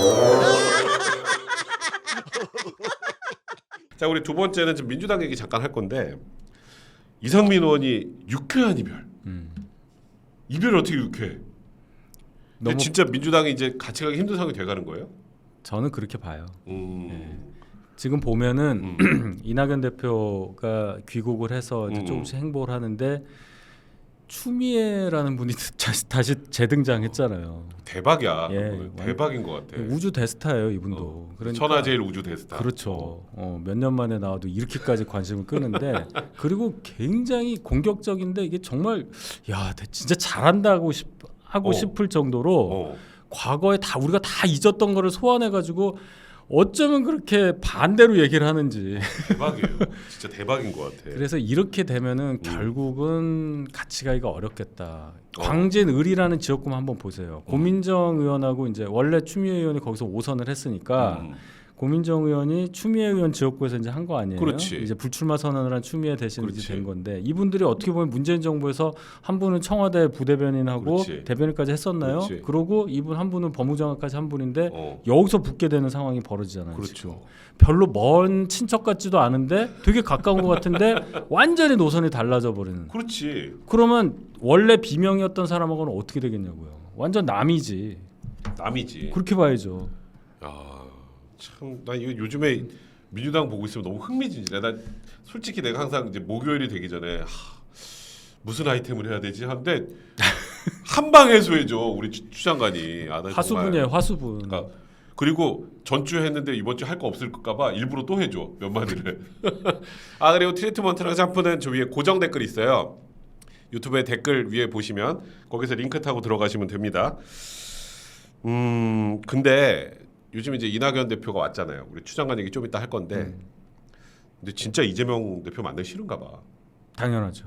자 우리 두 번째는 지금 민주당 얘기 잠깐 할 건데 이상민 의원이 유쾌한 이별. 음. 이별 어떻게 유쾌해? 근데 너무 진짜 민주당이 이제 같이 가기 힘든 상황이 돼가는 거예요? 저는 그렇게 봐요. 음. 지금 보면은 음. 이낙연 대표가 귀국을 해서 이제 음. 조금씩 행보를 하는데 추미애라는 분이 다시, 다시 재등장했잖아요. 대박이야. 예. 완- 대박인 것 같아. 우주 대스타예요, 이분도. 어. 그러니까 천하제일 우주 대스타. 그렇죠. 어, 몇년 만에 나와도 이렇게까지 관심을 끄는데 그리고 굉장히 공격적인데 이게 정말 야 대- 진짜 잘한다고 싶, 하고 어. 싶을 정도로 어. 과거에 다 우리가 다 잊었던 거를 소환해 가지고 어쩌면 그렇게 반대로 얘기를 하는지 대박이에요. 진짜 대박인 것 같아. 그래서 이렇게 되면은 음. 결국은 같이 가기가 어렵겠다. 어. 광진 을이라는 지역구만 한번 보세요. 고민정 의원하고 이제 원래 추미애 의원이 거기서 5선을 했으니까 음. 고민정 의원이 추미애 의원 지역구에서 이제 한 거 아니에요? 그렇지. 이제 불출마 선언을 한 추미애 대신 그렇지. 이제 된 건데 이분들이 어떻게 보면 문재인 정부에서 한 분은 청와대 부대변인하고 그렇지. 대변인까지 했었나요? 그렇지. 그리고 이분 한 분은 법무장관까지 한 분인데 어. 여기서 붙게 되는 상황이 벌어지잖아요. 지금. 그렇죠. 별로 먼 친척 같지도 않은데 되게 가까운 것 같은데 완전히 노선이 달라져 버리는. 그렇지. 그러면 원래 비명이었던 사람하고는 어떻게 되겠냐고요. 완전 남이지. 남이지. 그렇게 봐야죠. 야, 참, 나 이거 요즘에 민주당 보고 있으면 너무 흥미진진해. 난 솔직히 내가 항상 이제 목요일이 되기 전에 하, 무슨 아이템을 해야 되지 하는데 한 방에 해소해줘 우리 추, 추 장관이. 아, 나. 화수분이에요, 화수분. 그러니까 그리고 전주 했는데 이번 주 할 거 없을까봐 일부러 또 해줘 몇 마디를. 아 그리고 트리트먼트랑 샴푸는 저 위에 고정 댓글 있어요. 유튜브에 댓글 위에 보시면 거기서 링크 타고 들어가시면 됩니다. 음 근데 요즘 이제 이낙연 대표가 왔잖아요. 우리 추장관 얘기 좀 이따 할 건데. 음. 근데 진짜 이재명 대표 만나기 싫은가 봐. 당연하죠.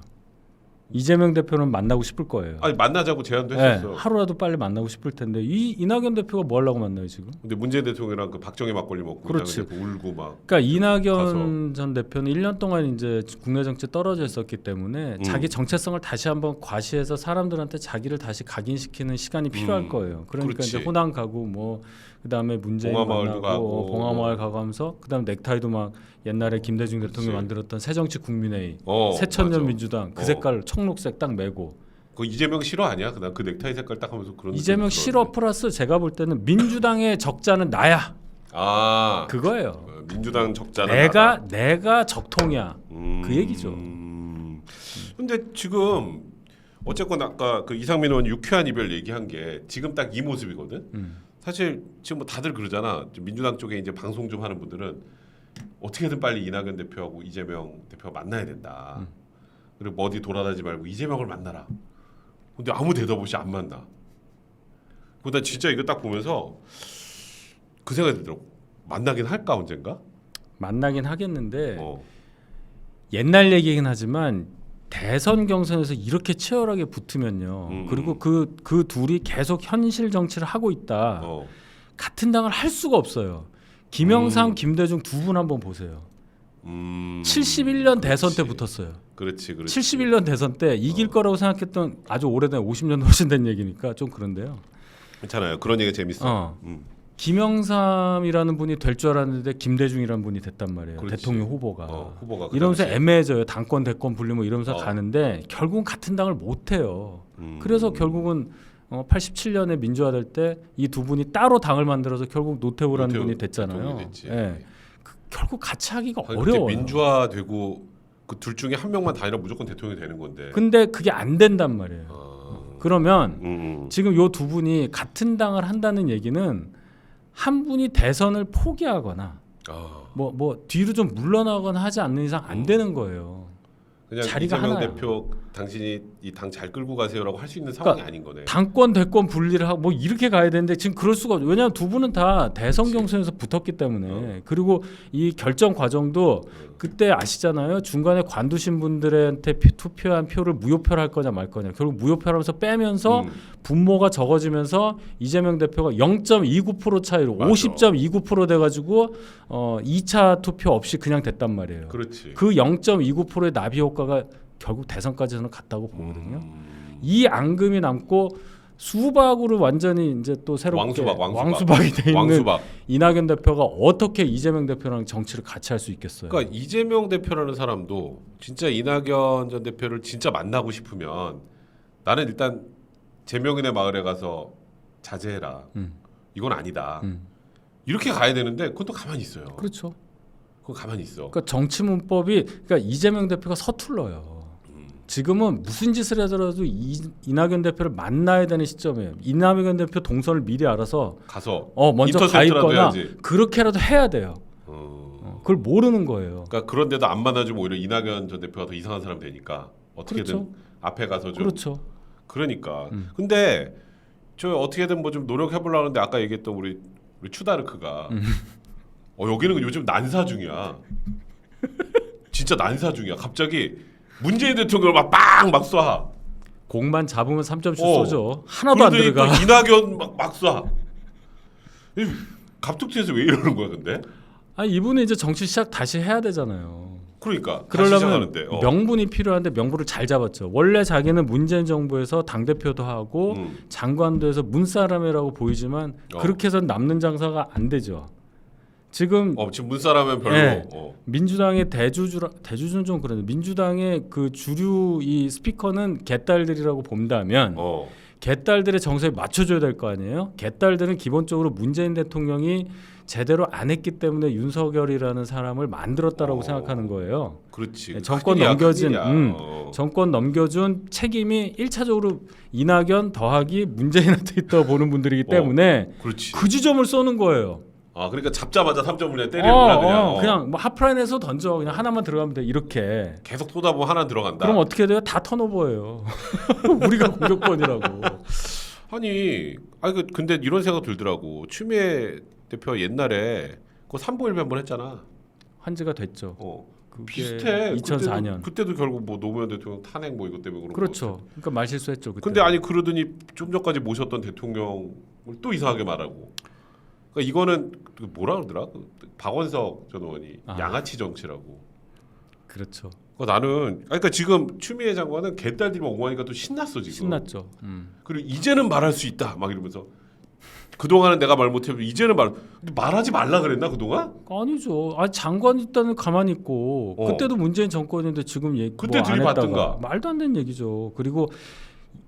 이재명 대표는 만나고 싶을 거예요. 아니 만나자고 제안도 네, 했었어. 하루라도 빨리 만나고 싶을 텐데 이 이낙연 대표가 뭐 하려고 만나요 지금? 근데 문재인 대통령이랑 그 박정희 막걸리 먹고 그렇지. 이낙연 대표 울고 막. 그러니까 이낙연 전 대표는 1년 동안 이제 국내 정치 떨어져 있었기 때문에 음. 자기 정체성을 다시 한번 과시해서 사람들한테 자기를 다시 각인시키는 시간이 필요할 음. 거예요. 그러니까 그렇지. 이제 호남 가고 뭐 그다음에 문재인 봉화마을도 만나고 가고. 어, 봉화마을 가고 하면서 그다음 넥타이도 막 옛날에 김대중 그렇지. 대통령 이 만들었던 새정치 국민회의 어, 새천년 맞아. 민주당 그 어. 색깔 청록색 딱 메고 그 이재명 싫어 아니야? 그다음 그 넥타이 색깔 딱 하면서 그런 이재명 들었는데. 플러스 제가 볼 때는 민주당의 적자는 나야 아 그거예요. 어, 민주당 적자는 내가 나다. 내가 적통이야. 음, 그 얘기죠. 음. 근데 지금 어쨌건 아까 그 이상민 의원 유쾌한 이별 얘기한 게 지금 딱 이 모습이거든. 음. 사실 지금 뭐 다들 그러잖아. 좀 민주당 쪽에 이제 방송 좀 하는 분들은 어떻게든 빨리 이낙연 대표하고 이재명 대표가 만나야 된다. 음. 그리고 뭐 어디 돌아다니지 말고 이재명을 만나라. 근데 아무 대답 없이 안 만나. 그다 진짜 이거 딱 보면서 그 생각이 들더라고. 만나긴 할까 언젠가? 만나긴 하겠는데 어. 옛날 얘기긴 하지만 대선 경선에서 이렇게 치열하게 붙으면요. 음. 그리고 그그 둘이 계속 현실 정치를 하고 있다. 어. 같은 당을 할 수가 없어요. 김영삼, 음. 김대중 두 분 한번 보세요. 음. 71년 대선 때 그렇지. 붙었어요. 그렇지, 그렇지. 71년 대선 때 이길 어. 거라고 생각했던 아주 오래된 50년 훨씬 된 얘기니까 좀 그런데요. 괜찮아요. 그런 얘기 재밌어. 어. 음. 김영삼이라는 분이 될 줄 알았는데 김대중이라는 분이 됐단 말이에요. 그렇지. 대통령 후보가. 어, 후보가 그 이러면서 당시에. 애매해져요. 당권 대권 분리 뭐 이러면서 어. 가는데 결국은 같은 당을 못 해요. 음. 그래서 결국은 어, 87년에 민주화될 때 이 두 분이 따로 당을 만들어서 결국 노태우라는 노태우 분이 됐잖아요. 예. 그, 결국 같이 하기가 어려워요. 민주화되고 그 둘 중에 한 명만 다니라 무조건 대통령이 되는 건데. 근데 그게 안 된단 말이에요. 아. 그러면 음, 음. 지금 요 두 분이 같은 당을 한다는 얘기는 한 분이 대선을 포기하거나 아. 뭐뭐 뒤로 좀 물러나거나 하지 않는 이상 안 음. 되는 거예요. 그냥 자리가 하나야. 대표 당신이 이 당 잘 끌고 가세요라고 할 수 있는 상황이 그러니까 아닌 거네. 당권 대권 분리를 하고 뭐 이렇게 가야 되는데 지금 그럴 수가 없 왜냐하면 두 분은 다 대선 그치. 경선에서 붙었기 때문에 어. 그리고 이 결정 과정도 음. 그때 아시잖아요 중간에 관두신 분들한테 피- 투표한 표를 무효표를 할 거냐 말 거냐 결국 무효표라면서 빼면서 음. 분모가 적어지면서 이재명 대표가 0.29% 차이로 맞아. 50.29% 돼가지고 어 2차 투표 없이 그냥 됐단 말이에요. 그렇지. 그 0.29%의 나비 효과가 결국 대선까지는 갔다고 보거든요. 음. 이 앙금이 남고 수박으로 완전히 이제 또 새롭게 왕수박, 왕수박. 이돼 있는 왕수박. 이낙연 대표가 어떻게 이재명 대표랑 정치를 같이 할 수 있겠어요? 그러니까 이재명 대표라는 사람도 진짜 이낙연 전 대표를 진짜 만나고 싶으면 나는 일단 제명인의 마을에 가서 자제해라. 음. 이건 아니다. 음. 이렇게 가야 되는데 또 가만히 있어요. 그렇죠. 그건 가만히 있어. 그러니까 정치 문법이 그러니까 이재명 대표가 서툴러요. 지금은 무슨 짓을 하더라도 이, 이낙연 대표를 만나야 되는 시점이에요. 이낙연 대표 동선을 미리 알아서 가서 어 먼저 가 있거나 해야지. 그렇게라도 해야 돼요. 어. 어, 그걸 모르는 거예요. 그러니까 그런데도 안 만나주면 오히려 이낙연 전 대표가 더 이상한 사람 되니까 어떻게든 그렇죠. 앞에 가서 좀 그렇죠. 그러니까. 음. 근데 저 어떻게든 뭐 좀 노력해 보려고 하는데 아까 얘기했던 우리, 우리 추다르크가 음. 어 여기는 요즘 난사 중이야. 진짜 난사 중이야. 갑자기 문재인 대통령을 막빵막 쏴. 공만 잡으면 3점슛 어. 쏘죠. 하나도 안 그러더니 들어가. 또 이낙연 막, 막 쏴. 이 갑툭튀해서 왜 이러는 거야 근데? 아 이분은 이제 정치 시작 다시 해야 되잖아요. 그러니까 그러려면 시작하는데. 어. 명분이 필요한데 명분을 잘 잡았죠. 원래 자기는 문재인 정부에서 당 대표도 하고 음. 장관도 해서 문사람이라고 보이지만 어. 그렇게 해서 남는 장사가 안 되죠. 지금 어 지금 문사라면 별로. 예. 어. 민주당의 대주주라 대주주는 좀 그런데 민주당의 그 주류 이 스피커는 개딸들이라고 본다면 어. 개딸들의 정서에 맞춰줘야 될 거 아니에요? 개딸들은 기본적으로 문재인 대통령이 제대로 안 했기 때문에 윤석열이라는 사람을 만들었다라고 어. 생각하는 거예요. 그렇지. 네, 정권 큰일이야, 넘겨진, 큰일이야. 음. 어. 정권 넘겨준 책임이 일차적으로 이낙연 더하기 문재인한테 있다고 보는 분들이기 어. 때문에 그렇지. 그 지점을 쏘는 거예요. 아 그러니까 잡자마자 3점을 그냥 어, 때리는구나 그냥. 어, 어. 그냥 뭐 하프라인에서 던져 그냥 하나만 들어가면 돼 이렇게. 계속 쏟아보면 하나 들어간다. 그럼 어떻게 돼요? 다 턴오버예요. 우리가 공격권이라고. 아니, 아니 그 근데 이런 생각 들더라고. 추미애 대표 옛날에 그 삼보일배 한번 했잖아. 한지가 됐죠. 어. 그게 비슷해. 2004년. 그때도, 그때도 결국 뭐 노무현 대통령 탄핵 뭐 이것 때문에 그런 그렇죠. 그러니까 말 실수했죠. 거. 그때. 근데 아니 그러더니 좀 전까지 모셨던 대통령을 또 이상하게 말하고. 그러니까 이거는 그 뭐라 그러더라? 그 박원석 전 의원이 아. 양아치 정치라고. 그렇죠. 그러니까 나는 아니, 그러니까 지금 추미애 장관은 개딸들이 옹호하니까 또 신났어 지금. 신났죠. 음. 그리고 이제는 말할 수 있다 막 이러면서 그동안은 내가 말 못해도 이제는 말 말하지 말라 그랬나 그동안? 아니죠. 아 장관 일단은 가만히 있고 어. 그때도 문재인 정권인데 지금 얘기 그때 뭐안 들이받든가. 말도 안 되는 얘기죠. 그리고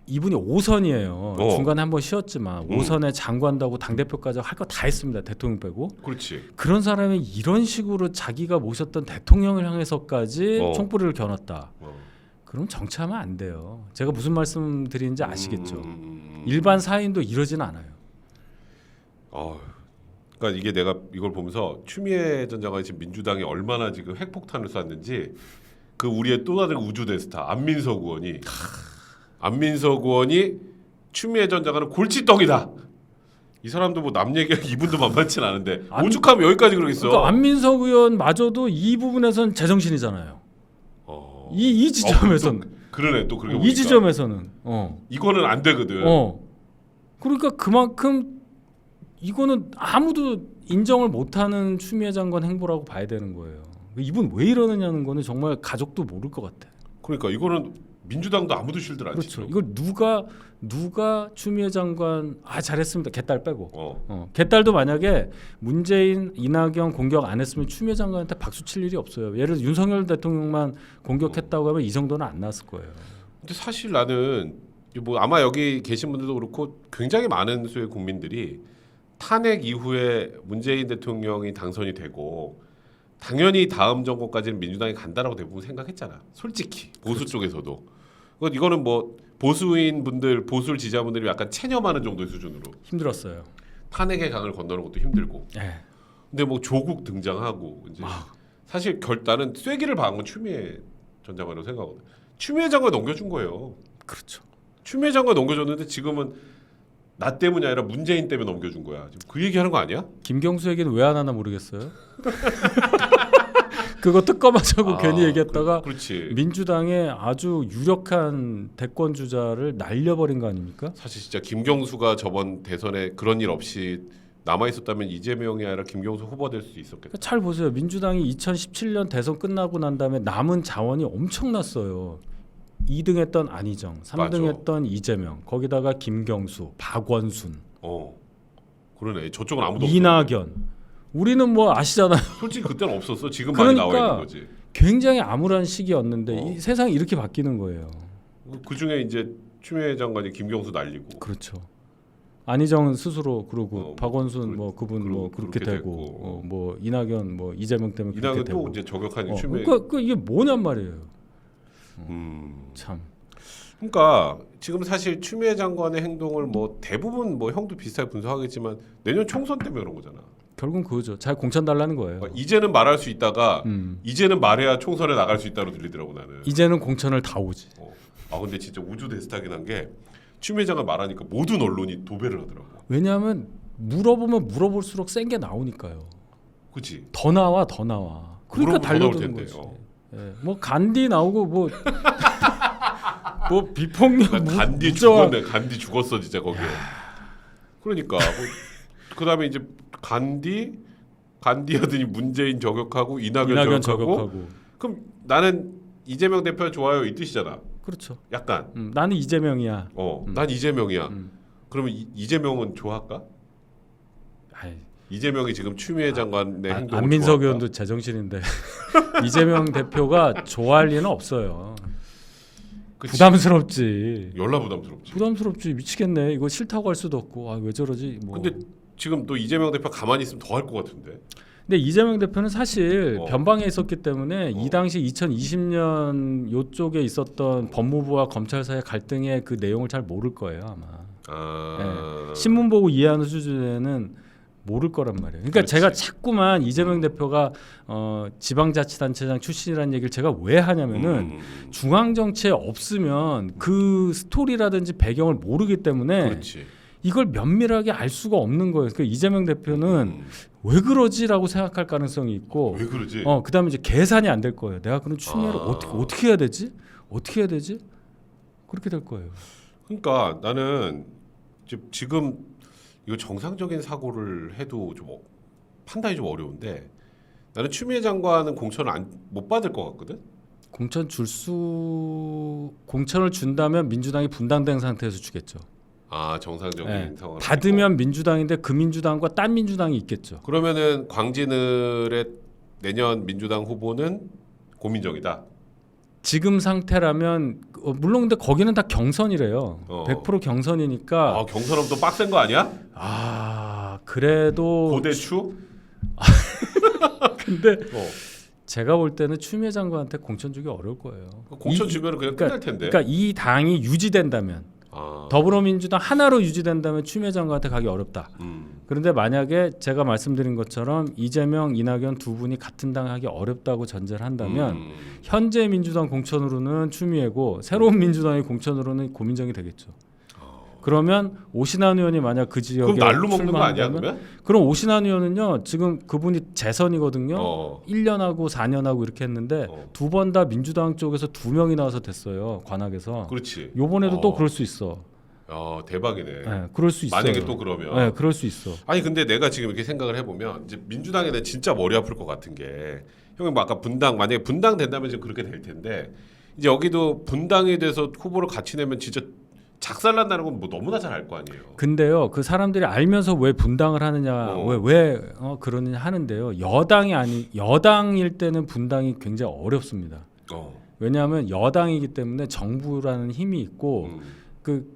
이분이 5선이에요. 어. 중간에 한번 쉬었지만 음. 5선에 장관다고 당 대표까지 할 거 다 했습니다. 대통령 빼고 그렇지. 그런 사람이 이런 식으로 자기가 모셨던 대통령을 향해서까지 어. 총불을 겨눴다. 어. 그럼 정치하면 안 돼요. 제가 무슨 말씀 드리는지 아시겠죠. 음. 일반 사인도 이러진 않아요. 어. 그러니까 이게 내가 이걸 보면서 추미애 전 장관이 지금 민주당이 얼마나 지금 핵폭탄을 쐈는지 그 우리의 또 다른 우주 대스타 안민석 의원이 안민석 의원이 추미애 전 장관은 골칫덩이다. 이 사람도 뭐 남 얘기 이분도 만만치 는 않은데 안- 오죽하면 여기까지 그러겠어. 그러니까 안민석 의원마저도 이 부분에선 제정신이잖아요. 어. 이, 이 지점에선 어, 또 그러네 또 그렇게 이 보니까. 지점에서는 어. 이거는 안 되거든. 어. 그러니까 그만큼 이거는 아무도 인정을 못하는 추미애 장관 행보라고 봐야 되는 거예요. 이분 왜 이러느냐는 거는 정말 가족도 모를 것 같아. 그러니까 이거는 민주당도 아무도 실들 안 그렇죠. 치죠. 이걸 누가 누가 추미애 장관 아 잘했습니다. 개딸 빼고. 어. 어, 개딸도 만약에 문재인, 이낙연 공격 안 했으면 추미애 장관한테 박수 칠 일이 없어요. 예를 들어 윤석열 대통령만 공격했다고 하면 이 정도는 안 나왔을 거예요. 근데 사실 나는 뭐 아마 여기 계신 분들도 그렇고 굉장히 많은 수의 국민들이 탄핵 이후에 문재인 대통령이 당선이 되고 당연히 다음 정권까지는 민주당이 간다라고 대부분 생각했잖아. 솔직히 보수 쪽에서도. 그러니까 이거는 뭐 보수인 분들, 보수를 지지하는 분들이 약간 체념하는 정도의 수준으로 힘들었어요. 탄핵의 강을 건너는 것도 힘들고. 예. 근데 뭐 조국 등장하고 이제 아. 사실 결 나는 쐐기를 박은 건 추미애 전 장관이라고 생각하거든. 추미애 장관 넘겨준 거예요. 그렇죠. 추미애 장관 넘겨줬는데 지금은 나 때문이 아니라 문재인 때문에 넘겨준 거야. 지금 그 얘기하는 거 아니야? 김경수 얘기는 왜 안 하나 모르겠어요. 그거 특검하자고 아, 괜히 얘기했다가 그. 민주당의 아주 유력한 대권 주자를 날려버린 거 아닙니까? 사실 진짜 김경수가 저번 대선에 그런 일 없이 남아 있었다면 이재명이 아니라 김경수 후보 될 수 있었겠다. 그러니까 잘 보세요. 민주당이 2017년 대선 끝나고 난 다음에 남은 자원이 엄청났어요. 2등 했던 안희정, 3등했던 이재명, 거기다가 김경수, 박원순, 어 그러네 저쪽은 아무도 없어 이낙연. 우리는 뭐 아시잖아요. 솔직히 그때는 없었어 지금 많이 나와 그러니까 있는 거지 굉장히 암울한 시기였는데 어. 이 세상이 이렇게 바뀌는 거예요. 그 중에 이제 추미애 장관이 김경수 날리고 그렇죠. 안희정 스스로 그러고 어, 박원순 그- 뭐 그분 그러- 뭐 그렇게, 그렇게 되고. 어, 뭐 이낙연 뭐 이재명 때문에 그렇게 이낙연 되고 또 이제 저격한 어, 추미애 그러니까 그 이게 뭐냔 말이에요. 음. 참. 그러니까 지금 사실 추미애 장관의 행동을 뭐 대부분 뭐 형도 비슷하게 분석하겠지만 내년 총선 때문에 그런 거잖아. 결국은 그거죠. 잘 공천 달라는 거예요. 그러니까 이제는 말할 수 있다가 음. 이제는 말해야 총선에 나갈 수 있다로 들리더라고 나는. 이제는 공천을 다 오지. 어. 아 근데 진짜 우주 대스타긴 한게 추미애 장관 말하니까 모든 언론이 도배를 하더라고. 왜냐하면 물어보면 물어볼수록 센 게 나오니까요. 그렇지. 더 나와 더 나와. 그러니까 달려드는 거지. 어. 예. 뭐 간디 나오고 뭐. 뭐 비폭력 간디 무저항. 죽었네. 간디 죽었어 진짜 거기에. 그러니까 뭐, 그다음에 이제 간디 간디 하더니 문재인 저격하고 이낙연, 이낙연 저격하고 저격하고 그럼 나는 이재명 대표 좋아요 이 뜻이잖아. 그렇죠. 약간 음, 나는 이재명이야. 어, 음. 난 이재명이야. 음. 그러면 이, 이재명은 좋아할까? 아이, 이재명이 지금 추미애 장관의 안- 행동을 안민석 좋아할까? 의원도 제정신인데 이재명 대표가 좋아할 리는 없어요. 그치. 부담스럽지. 열나 부담스럽지. 부담스럽지 미치겠네. 이거 싫다고 할 수도 없고 아 왜 저러지? 뭐. 근데 지금 또 이재명 대표 가만히 있으면 더 할 것 같은데. 근데 이재명 대표는 사실 어. 변방에 있었기 때문에 이 당시 2020년 요쪽에 있었던 법무부와 검찰 사이의 갈등의 그 내용을 잘 모를 거예요 아마. 아. 신문 보고 이해하는 수준에는 모를 거란 말이에요. 그러니까 그렇지. 제가 자꾸만 이재명 대표가 어, 지방자치단체장 출신이라는 얘기를 제가 왜 하냐면은 음. 중앙 정치에 없으면 그 스토리라든지 배경을 모르기 때문에 그렇지. 이걸 면밀하게 알 수가 없는 거예요. 그 이재명 대표는 음. 왜 그러지라고 생각할 가능성이 있고, 왜 그러지? 어 그다음에 이제 계산이 안 될 거예요. 내가 그런 추미애를 아. 어떻게 어떻게 해야 되지? 어떻게 해야 되지? 그렇게 될 거예요. 그러니까 나는 지- 지금 이거 정상적인 사고를 해도 좀 어- 판단이 좀 어려운데 나는 추미애 장관은 공천을 안, 못 받을 것 같거든. 공천 줄 수 공천을 준다면 민주당이 분당된 상태에서 주겠죠. 아 정상적인 네. 상황. 받으면 민주당인데 그 민주당과 딴 민주당이 있겠죠. 그러면은 광진을의 내년 민주당 후보는 고민정이다. 지금 상태라면 어, 물론 근데 거기는 다 경선이래요. 어. 100% 경선이니까 아 경선하면 또 빡센 거 아니야? 아 그래도 고대추? 근데 어. 제가 볼 때는 추미애 장관한테 공천 주기 어려울 거예요. 공천 이- 주면은 그냥 그러니까- 끝날 텐데. 그러니까 이 당이 유지된다면 아. 더불어민주당 하나로 유지된다면 추미애 장관한테 가기 어렵다. 음. 그런데 만약에 제가 말씀드린 것처럼 이재명, 이낙연 두 분이 같은 당 하기 어렵다고 전제를 한다면 음. 현재 민주당 공천으로는 추미애고 새로운 민주당의 공천으로는 고민정이 되겠죠. 그러면 오신환 의원이 만약 그 지역에 그럼 날로 먹는 거 아니야 그러면? 그럼 오신환 의원은요 지금 그분이 재선이거든요. 어. 1년하고 4년하고 이렇게 했는데 어. 두번 다 민주당 쪽에서 두 명이 나와서 됐어요 관악에서. 그렇지. 요번에도 또 어. 그럴 수 있어. 어 대박이네. 예, 그럴 수 있어요. 만약에 또 그러면. 네, 그럴 수 있어. 아니 근데 내가 지금 이렇게 생각을 해보면 이제 민주당에 대해 진짜 머리 아플 것 같은 게 형이 뭐 아까 분당 만약에 분당 된다면 지금 그렇게 될 텐데 이제 여기도 분당에 대해서 후보를 같이 내면 진짜 작살난다는 건 뭐 너무나 잘 알 거 아니에요. 근데요, 그 사람들이 알면서 왜 분당을 하느냐, 어. 왜 왜 어, 그러느냐 하는데요. 여당이 아니 여당일 때는 분당이 굉장히 어렵습니다. 어. 왜냐하면 여당이기 때문에 정부라는 힘이 있고 음, 그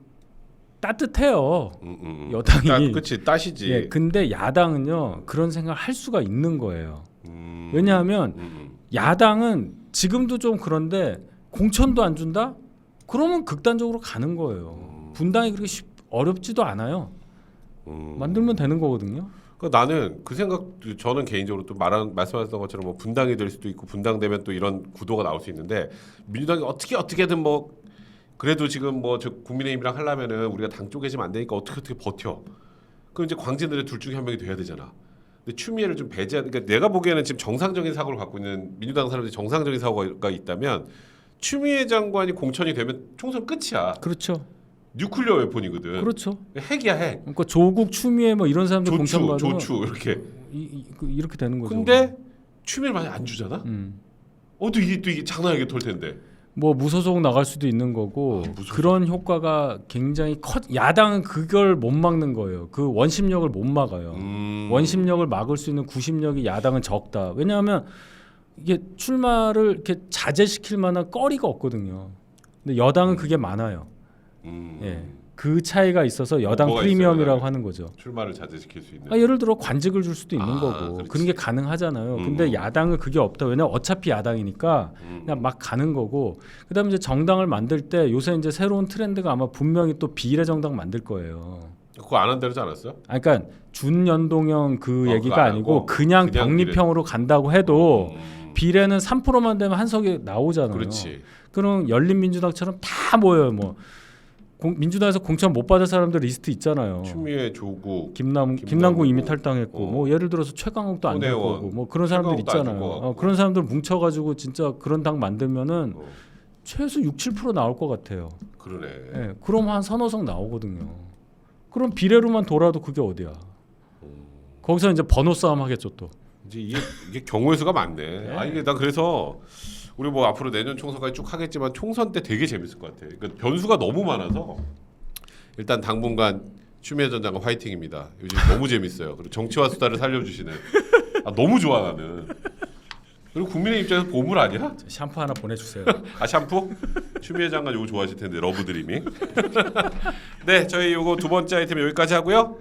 따뜻해요. 음, 음, 음. 여당이. 따, 그치 따시지. 예, 근데 야당은요 그런 생각을 할 수가 있는 거예요. 음, 왜냐하면 음, 음. 야당은 지금도 좀 그런데 공천도 안 준다? 그러면 극단적으로 가는 거예요. 분당이 그렇게 쉽, 어렵지도 않아요. 음. 만들면 되는 거거든요. 그 나는 그 생각 저는 개인적으로 또 말한 말씀하셨던 것처럼 뭐 분당이 될 수도 있고 분당되면 또 이런 구도가 나올 수 있는데 민주당이 어떻게 어떻게든 뭐 그래도 지금 뭐 저 국민의힘이랑 하려면은 우리가 당 쪼개지면 안 되니까 어떻게 어떻게 버텨. 그럼 이제 광진들의 둘 중에 한 명이 돼야 되잖아. 근데 추미애를 좀 배제하. 그러니까 내가 보기에는 지금 정상적인 사고를 갖고 있는 민주당 사람들이 정상적인 사고가 있다면 추미애 장관이 공천이 되면 총선 끝이야. 그렇죠. 뉴클리어 웨폰이거든. 그렇죠. 핵이야 핵. 그러니까 조국 추미애 뭐 이런 사람들 조추 공천 받으면 조추 이렇게. 이, 이, 그 이렇게 되는 거죠. 근데 추미애를 많이 안 주잖아. 음. 어, 또 이게 또 이게 장난 아니게 털 텐데. 뭐 무소속 나갈 수도 있는 거고 아. 그런 효과가 굉장히 커 야당은 그걸 못 막는 거예요. 그 원심력을 못 막아요. 음. 원심력을 막을 수 있는 구심력이 야당은 적다. 왜냐하면 이게 출마를 이렇게 자제시킬 만한 거리가 없거든요. 근데 여당은 그게 많아요. 음. 예. 그 차이가 있어서 여당 뭐가 프리미엄이라고 있어요, 하는 거죠. 출마를 자제시킬 수 있는. 아, 예를 들어 관직을 줄 수도 있는 아, 거고 그렇지. 그런 게 가능하잖아요. 음. 근데 야당은 그게 없다. 왜냐면 어차피 야당이니까 음. 그냥 막 가는 거고 그다음에 이제 정당을 만들 때 요새 이제 새로운 트렌드가 아마 분명히 또 비례 정당 만들 거예요. 그거 안 한다지 않았어요? 아, 그러니까 준연동형 그 어, 얘기가 안 아니고 그냥, 그냥 병립형으로 간다고 해도 음. 비례는 3%만 되면 한석이 나오잖아요. 그렇지. 그럼 열린민주당처럼 다 모여요. 뭐 공- 민주당에서 공천 못 받을 사람들 리스트 있잖아요. 추미애 조국 김남 김남국, 이미 탈당했고 어. 뭐 예를 들어서 최강욱도 안될 거고 뭐 그런 사람들 최강욱도 있잖아요. 같고. 어, 그런 사람들 뭉쳐가지고 진짜 그런 당 만들면은 어, 최소 6, 7% 나올 것 같아요. 그러네. 예, 그럼 한 서너 석 나오거든요. 그럼 비례로만 돌아도 그게 어디야? 거기서 이제 번호 싸움 하겠죠 또. 이제 이게, 이게 경우의 수가 많네. 아 이게 나 그래서 우리 뭐 앞으로 내년 총선까지 쭉 하겠지만 총선 때 되게 재밌을 것 같아. 그러니까 변수가 너무 많아서 일단 당분간 추미애 전 장관 화이팅입니다. 요즘 너무 재밌어요. 그리고 정치와 수다를 살려주시는. 아 너무 좋아 나는. 그리고 국민의 입장에서 보물 아니야? 저 샴푸 하나 보내주세요. 아 샴푸? 추미애 장관 요거 좋아하실 텐데 러브 드리밍. 네, 저희 요거 두 번째 아이템 여기까지 하고요.